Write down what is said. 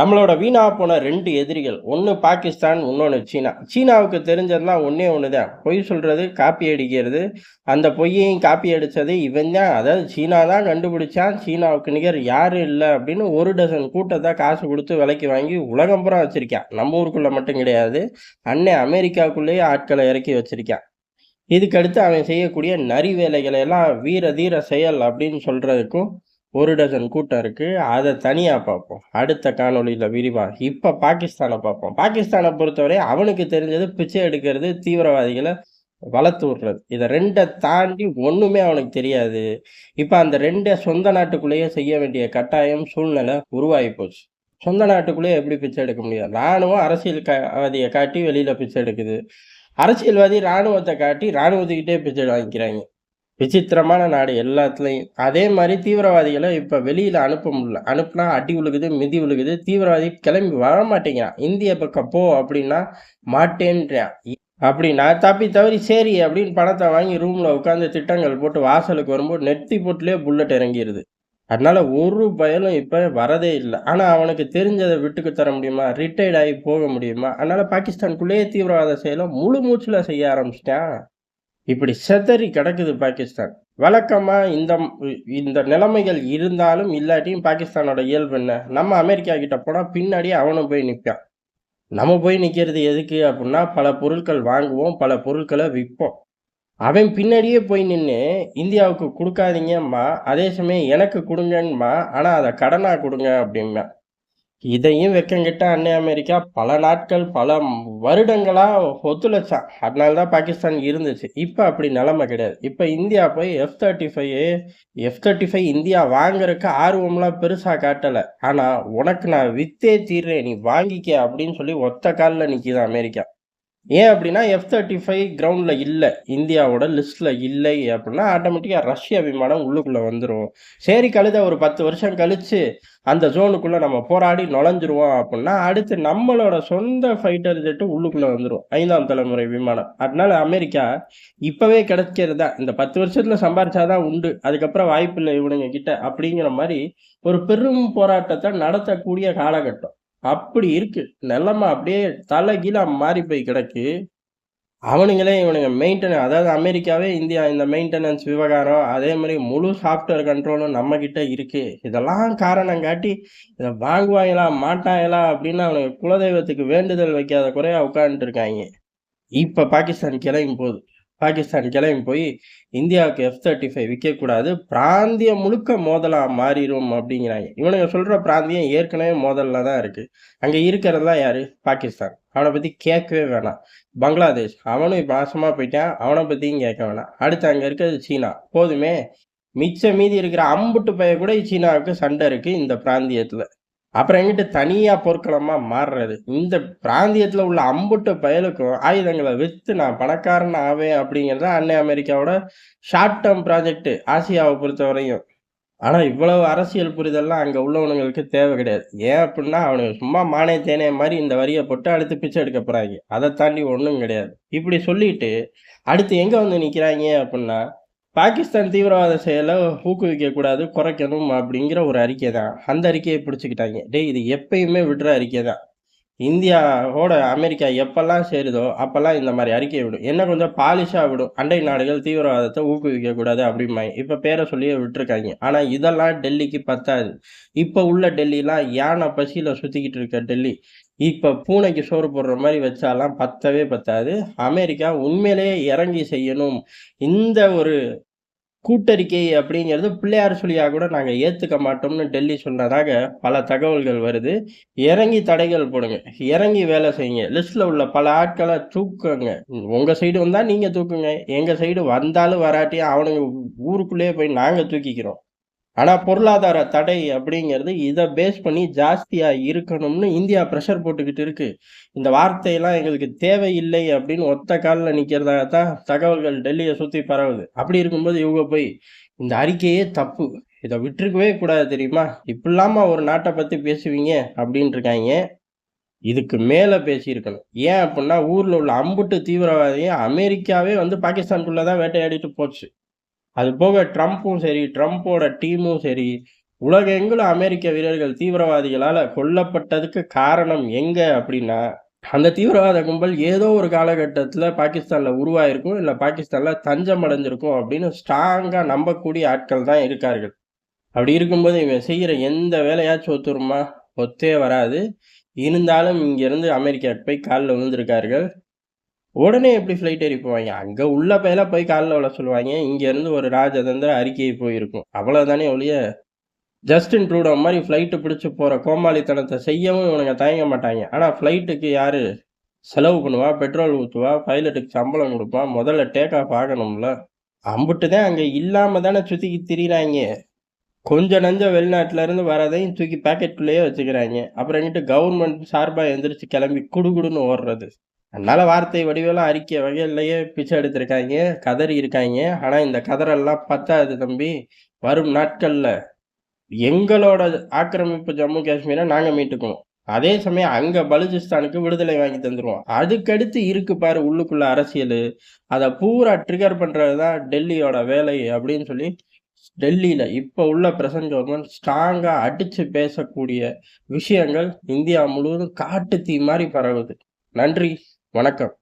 நம்மளோட வீணா போன ரெண்டு எதிரிகள் ஒன்று பாகிஸ்தான் இன்னொன்று சீனா. சீனாவுக்கு தெரிஞ்சதெல்லாம் ஒன்றே ஒன்று தான் பொய் சொல்கிறது காப்பி அடிக்கிறது. அந்த பொய்யையும் காப்பி அடித்தது இவன் தான். அதாவது சீனா தான் கண்டுபிடிச்சான். சீனாவுக்கு நிகர் யாரும் இல்லை அப்படின்னு ஒரு டசன் கூட்டத்தை காசு கொடுத்து விலைக்கு வாங்கி உலகம் பூரா வச்சுருக்கான். நம்ம ஊருக்குள்ளே மட்டும் கிடையாது. அன்னை அமெரிக்காவுக்குள்ளேயே ஆட்களை இறக்கி வச்சுருக்கான். இதுக்கடுத்து அவன் செய்யக்கூடிய நரி வேலைகளை எல்லாம் வீர தீர செயல் அப்படின்னு சொல்கிறதுக்கும் ஒரு டசன் கூட்டம் இருக்குது அதை தனியாக பார்ப்போம். அடுத்த காணொளியில் விரிவாக இப்போ பாகிஸ்தானை பார்ப்போம். பாகிஸ்தானை பொறுத்தவரை அவனுக்கு தெரிஞ்சது பிச்சை எடுக்கிறது தீவிரவாதிகளை வளர்த்து விடுறது. இதை ரெண்டை தாண்டி ஒன்றுமே அவனுக்கு தெரியாது. இப்போ அந்த ரெண்டை சொந்த நாட்டுக்குள்ளேயே செய்ய வேண்டிய கட்டாயம் சூழ்நிலை உருவாகி போச்சு. சொந்த நாட்டுக்குள்ளேயே எப்படி பிச்சை எடுக்க முடியாது இராணுவம் அரசியல்வாதியை காட்டி வெளியில் பிச்சை எடுக்குது. அரசியல்வாதி இராணுவத்தை காட்டி இராணுவத்துக்கிட்டே பிச்சை வாங்கிக்கிறாங்க. விசித்திரமான நாடு எல்லாத்துலேயும். அதே மாதிரி தீவிரவாதிகளை இப்போ வெளியில் அனுப்ப முடியல. அனுப்புனா அடி உழுகுது மிதி உழுகுது. தீவிரவாதி கிளம்பி வர மாட்டேங்கிறான் இந்திய பக்கம் போ அப்படின்னா மாட்டேன்றான். அப்படின்னா தப்பி தவறி சரி அப்படின்னு பணத்தை வாங்கி ரூமில் உட்காந்து திட்டங்கள் போட்டு வாசலுக்கு வரும்போது நெத்தி போட்டுலேயே புல்லட் இறங்கிடுது அதனால் ஒரு பயலும் இப்போ வரதே இல்லை. ஆனால் அவனுக்கு தெரிஞ்சதை விட்டுக்கு தர முடியுமா? ரிட்டையர்ட் ஆகி போக முடியுமா? அதனால் பாகிஸ்தானுக்குள்ளேயே தீவிரவாத செயலை முழு மூச்சில் செய்ய ஆரம்பிச்சிட்டான். இப்படி செதறி கிடக்குது பாகிஸ்தான். வழக்கமாக இந்த இந்த நிலைமைகள் இருந்தாலும் இல்லாட்டியும் பாகிஸ்தானோட இயல்பு என்ன? நம்ம அமெரிக்கா கிட்ட போனால் பின்னாடியே அவனும் போய் நிற்பான் நம்ம போய் நிற்கிறது எதுக்கு அப்படின்னா பல பொருட்கள் வாங்குவோம் பல பொருட்களை விற்போம். அவன் பின்னாடியே போய் நின்று இந்தியாவுக்கு கொடுக்காதீங்கம்மா அதே சமயம் எனக்கு கொடுங்கம்மா ஆனால் அதை கடனாக கொடுங்க அப்படிம்பா இதையும் வெக்கங்கிட்ட அன்னை அமெரிக்கா பல நாட்கள் பல வருடங்களாக ஒத்துழைச்சான் அதனால தான் பாகிஸ்தான் இருந்துச்சு. இப்போ அப்படி நிலமை கிடையாது. இப்போ இந்தியா போய் F thirty five F thirty five India வாங்குறதுக்கு ஆர்வம்லாம் பெருசாக காட்டலை. ஆனால் உனக்கு நான் வித்தே தீர்றேன். நீ வாங்கிக்க அப்படின்னு சொல்லி ஒத்த காலில் நிற்கிது அமெரிக்கா. ஏன் அப்படின்னா எஃப் தேர்ட்டி ஃபைவ் கிரவுண்டில் இல்லை. இந்தியாவோட லிஸ்ட்டில் இல்லை அப்படின்னா ஆட்டோமேட்டிக்காக ரஷ்யா விமானம் உள்ளுக்குள்ளே வந்துடும் சரி கழுத ஒரு பத்து வருஷம் கழித்து அந்த ஜோனுக்குள்ளே நம்ம போராடி நுழைஞ்சிருவோம் அப்படின்னா அடுத்து நம்மளோட சொந்த ஃபைட்டர் ஜெட்டு உள்ளுக்குள்ளே வந்துடும் ஐந்தாம் தலைமுறை விமானம். அதனால அமெரிக்கா இப்போவே கிடைக்கிறது? தான் இந்த பத்து வருஷத்தில் சம்பாரிச்சாதான் உண்டு. அதுக்கப்புறம் வாய்ப்பு இல்லை இவனுங்க கிட்ட அப்படிங்கிற மாதிரி ஒரு பெரும் போராட்டத்தை நடத்தக்கூடிய காலகட்டம். அப்படி இருக்கு. நிலைமை அப்படியே தலைகீழா மாறி போய் கிடக்கு. அவனுங்களே இவனுங்க மெயின்டெனன் அதாவது அமெரிக்காவே இந்தியா இந்த மெயின்டெனன்ஸ் விவகாரம் அதே மாதிரி முழு சாஃப்ட்வேர் கண்ட்ரோலும் நம்ம கிட்ட இருக்கு. இதெல்லாம் காரணம் காட்டி இதை வாங்குவாங்களா மாட்டாங்களா அப்படின்னு அவனுக்கு குலதெய்வத்துக்கு வேண்டுதல் வைக்காத குறையா உட்காந்துட்டு இருக்காங்க. இப்ப பாகிஸ்தான் கிளையும் போகுது. பாகிஸ்தான் கிளம்பி போய் இந்தியாவுக்கு எஃப் தேர்ட்டி ஃபைவ் விற்கக்கூடாது பிராந்தியம் முழுக்க மோதலாக மாறிடும் அப்படிங்கிறாங்க. இவனுங்க சொல்கிற பிராந்தியம் ஏற்கனவே மோதலில் தான் இருக்குது அங்கே இருக்கிறதெல்லாம் யார்? பாகிஸ்தான். அவனை பற்றி கேட்கவே வேணாம். பங்களாதேஷ். அவனும் இப்போ நாசமாக போயிட்டான். அவனை பற்றியும் கேட்க வேணாம். அடுத்து அங்கே இருக்கிறது சீனா. போதுமே. மிச்ச மீதி இருக்கிற அம்புட்டு பைய கூட சீனாவுக்கு சண்டை இருக்குது இந்த பிராந்தியத்தில். அப்புறம் எங்கிட்ட தனியாக பொற்களமாக மாறுறது. இந்த பிராந்தியத்தில் உள்ள அம்புட்டு பயலுக்கும் ஆயுதங்களை விற்று நான் பணக்காரன் ஆவேன் அப்படிங்கிறது அன்னை அமெரிக்காவோட ஷார்ட் டேர்ம் ப்ராஜெக்ட் ஆசியாவை பொறுத்தவரையும். ஆனால் இவ்வளவு அரசியல் புரிதல்லாம் அங்கே உள்ளவனுங்களுக்கு தேவை கிடையாது. ஏன் அப்படின்னா அவனுக்கு சும்மா மானே தேனே மாதிரி இந்த வரியை போட்டு அடுத்து பிச்சை எடுக்க போகிறாங்க அதை தாண்டி ஒன்றும் கிடையாது. இப்படி சொல்லிட்டு அடுத்து எங்கே வந்து நிற்கிறாங்க அப்படின்னா பாகிஸ்தான் தீவிரவாத செயலை ஊக்குவிக்கக்கூடாது குறைக்கணும் அப்படிங்கிற ஒரு அறிக்கை தான். அந்த அறிக்கையை பிடிச்சிக்கிட்டாங்க. டேய் இது எப்பயுமே விடுற அறிக்கை தான். இந்தியாவோட அமெரிக்கா எப்பெல்லாம் சேருதோ அப்பெல்லாம் இந்த மாதிரி அறிக்கையை விடும். என்ன கொஞ்சம் பாலிஷாக விடும். அண்டை நாடுகள் தீவிரவாதத்தை ஊக்குவிக்கக்கூடாது அப்படிம்பாங்க. இப்போ பேரை சொல்லியே விட்டுருக்காங்க. ஆனால் இதெல்லாம் டெல்லிக்கு பத்தாது. இப்போ உள்ள டெல்லிலாம் யானை பசியில் சுற்றிக்கிட்டு இருக்க டெல்லி. இப்போ பூனைக்கு சோறு போடுற மாதிரி வச்சாலாம் பத்தவே பத்தாது. அமெரிக்கா உண்மையிலேயே இறங்கி செய்யணும். இந்த ஒரு கூட்டறிக்கை அப்படிங்கிறது பிள்ளையார் சொல்லியாக கூட நாங்கள் ஏற்றுக்க மாட்டோம்னு டெல்லி சொன்னதாக பல தகவல்கள் வருது. இறங்கி தடைகள் போடுங்க. இறங்கி வேலை செய்யுங்க. லிஸ்ட்டில் உள்ள பல ஆட்களை தூக்குங்க. உங்கள் சைடு வந்தால் நீங்கள் தூக்குங்க. எங்கள் சைடு வந்தாலும் வராட்டியும் அவனுங்க ஊருக்குள்ளேயே போய் நாங்கள் தூக்கிக்கிறோம். ஆனால் பொருளாதார தடை அப்படிங்கிறது இதை பேஸ் பண்ணி ஜாஸ்தியாக இருக்கணும்னு இந்தியா ப்ரெஷர் போட்டுக்கிட்டு இருக்கு. இந்த வார்த்தையெல்லாம் எங்களுக்கு தேவையில்லை அப்படின்னு ஒத்த காலில் நிற்கிறதாக தான் தகவல்கள் டெல்லியை சுற்றி பரவுது. அப்படி இருக்கும்போது இவங்க போய் இந்த அறிக்கையே தப்பு. இதை விட்டுருக்கவே கூடாது தெரியுமா? இப்படிலாமா ஒரு நாட்டை பற்றி பேசுவீங்க அப்படின்ட்டு இருக்காங்க. இதுக்கு மேலே பேசியிருக்கணும். ஏன் அப்படின்னா ஊரில் உள்ள அம்புட்டு தீவிரவாதியை அமெரிக்காவே வந்து பாகிஸ்தானுக்குள்ளே தான் வேட்டையாடிட்டு போச்சு. அது போக ட்ரம்ப்பும் சரி ட்ரம்ப்போட டீமும் சரி உலகெங்கிலும் அமெரிக்க வீரர்கள் தீவிரவாதிகளால் கொல்லப்பட்டதுக்கு காரணம் எங்கே அப்படின்னா, அந்த தீவிரவாத கும்பல் ஏதோ ஒரு காலகட்டத்தில் பாகிஸ்தானில் உருவாயிருக்கும். இல்லை பாகிஸ்தானில் தஞ்சம் அடைஞ்சிருக்கும் அப்படின்னு ஸ்ட்ராங்காக நம்பக்கூடிய ஆட்கள் தான் இருக்கார்கள். அப்படி இருக்கும்போது இவன் செய்கிற எந்த வேலையாச்சும் ஒத்துருமா ஒத்தே வராது. இருந்தாலும் இங்கேருந்து அமெரிக்காவுக்கு போய் காலில் விழுந்திருக்கார்கள். உடனே எப்படி ஃப்ளைட் ஏறி போவாங்க அங்கே உள்ள பயல போய் காலில் விழ சொல்லுவாங்க இங்கேருந்து ஒரு ராஜதந்திர அறிக்கை போயிருக்கும். அவ்வளோதானே ஒழிய, ஜஸ்டின் ட்ரூடோ மாதிரி ஃப்ளைட்டு பிடிச்சி போகிற கோமாளித்தனத்தை செய்யவும் இவனுங்க தயங்க மாட்டாங்க ஆனால் ஃப்ளைட்டுக்கு யார் செலவு பண்ணுவா? பெட்ரோல் ஊற்றுவா பைலட்டுக்கு சம்பளம் கொடுப்பா முதல்ல டேக் ஆஃப் ஆகணும்ல. அம்பிட்டு தான் அங்கே இல்லாமல் தானே சுத்திக்கிட்டு திரியிறாங்க கொஞ்சம் நஞ்ச வெளிநாட்டிலேருந்து வரதையும் தூக்கி பேக்கெட்டுக்குள்ளேயே வச்சுக்கிறாங்க அப்புறமேட்டு கவர்மெண்ட் சார்பாக எந்திரிச்சு கிளம்பி குடுகுடுன்னு ஓடுறது. அதனால வார்த்தை வடிவெல்லாம் அறிக்கை வகையிலேயே பிச்சை எடுத்திருக்காங்க கதறி இருக்காங்க ஆனால் இந்த கதறெல்லாம் பத்தாது தம்பி. வரும் நாட்களில் எங்களோட ஆக்கிரமிப்பு ஜம்மு காஷ்மீரை நாங்கள் மீட்டுக்குவோம். அதே சமயம் அங்கே பலுச்சிஸ்தானுக்கு விடுதலை வாங்கி தந்துருவோம். அதுக்கடுத்து இருக்கு பாரு உள்ளுக்குள்ள அரசியல் அதை பூரா ட்ரிகர் பண்ணுறது தான் டெல்லியோட வேலை அப்படின்னு சொல்லி, டெல்லியில் இப்போ உள்ள பிரசன்ட் கவர்மெண்ட் ஸ்ட்ராங்காக அடித்து பேசக்கூடிய விஷயங்கள் இந்தியா முழுவதும் காட்டு தீ மாதிரி பரவுது. நன்றி, வணக்கம்.